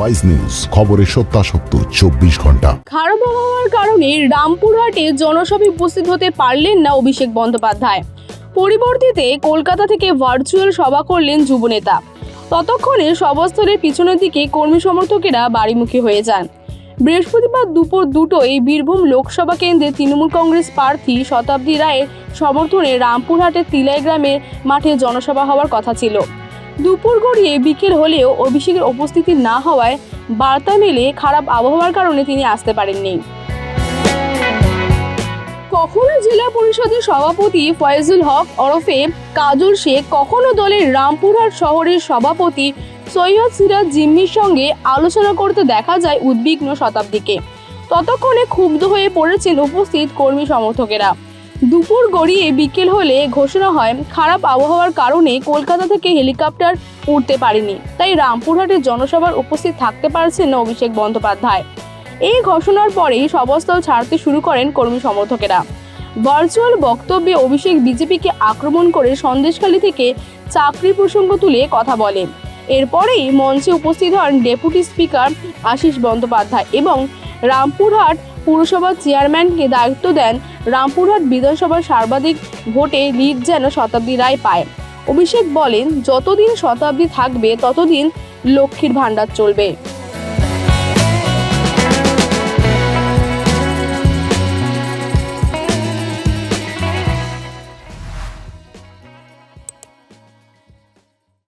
Wise news খবরের সত্যাসত্য, চব্বিশ ঘণ্টা। খারাপ আবহাওয়ার কারণে রামপুরহাটে জনসভায় উপস্থিত হতে পারলেন না অভিষেক বন্দ্যোপাধ্যায়। পরিবর্তিতে কলকাতা থেকে ভার্চুয়াল সভা করলেন যুবনেতা। ততক্ষণে সভাস্থলের পিছনের দিকে কর্মী সমর্থকেরা বাড়িমুখী হয়ে যান। বৃহস্পতিবার দুপুর দুটোয় বীরভূম লোকসভা কেন্দ্রে তৃণমূল কংগ্রেস প্রার্থী শতাব্দী রায়ের সমর্থনে রামপুরহাটের তিলাই গ্রামের মাঠে জনসভা হওয়ার কথা ছিল। দুপুর গড়িয়ে বিকেল হলেও অভিষেকের উপস্থিতি না হওয়ায় বার্তা মেলে খারাপ আবহাওয়ার কারণে তিনি আসতে পারেননি। কখনো জেলা পরিষদের সভাপতি ফয়জুল হক ওরফে কাজল শেখ, কখনো দলের রামপুরহাট শহরের সভাপতি সৈয়দ সিরাজ জিম্মির সঙ্গে আলোচনা করতে দেখা যায় উদ্বিগ্ন শতাব্দীকে। ততক্ষণে ক্ষুব্ধ হয়ে পড়েছেন উপস্থিত কর্মী সমর্থকেরা। দুপুর গড়িয়ে বিকেল হলে ঘোষণা হয়, খারাপ আবহাওয়ার কারণে কলকাতা থেকে হেলিকপ্টার উঠতে পারেনি। তাই রামপুরহাটের জনসভার উপস্থিত থাকতে পারছেন না অভিষেক বন্দ্যোপাধ্যায়। এই ঘোষণার পরেই সভাস্থল ছাড়তে শুরু করেন কর্মী সমর্থকেরা। ভার্চুয়াল বক্তব্যে অভিষেক বিজেপিকে আক্রমণ করে সন্দেশখালী থেকে চাকরি প্রসঙ্গ তুলে কথা বলেন। এরপরেই মঞ্চে উপস্থিত হন ডেপুটি স্পিকার আশিস বন্দ্যোপাধ্যায় এবং রামপুরহাট পুরসভার চেয়ারম্যানকে দায়িত্ব দেন রামপুরহাট বিধানসভার সর্বাধিক ভোটে লিড যেন শতাব্দী রায় পায়। অভিষেক বলেন, যতদিন শতাব্দী থাকবে, ততদিন লক্ষ্মীর ভাণ্ডার চলবে।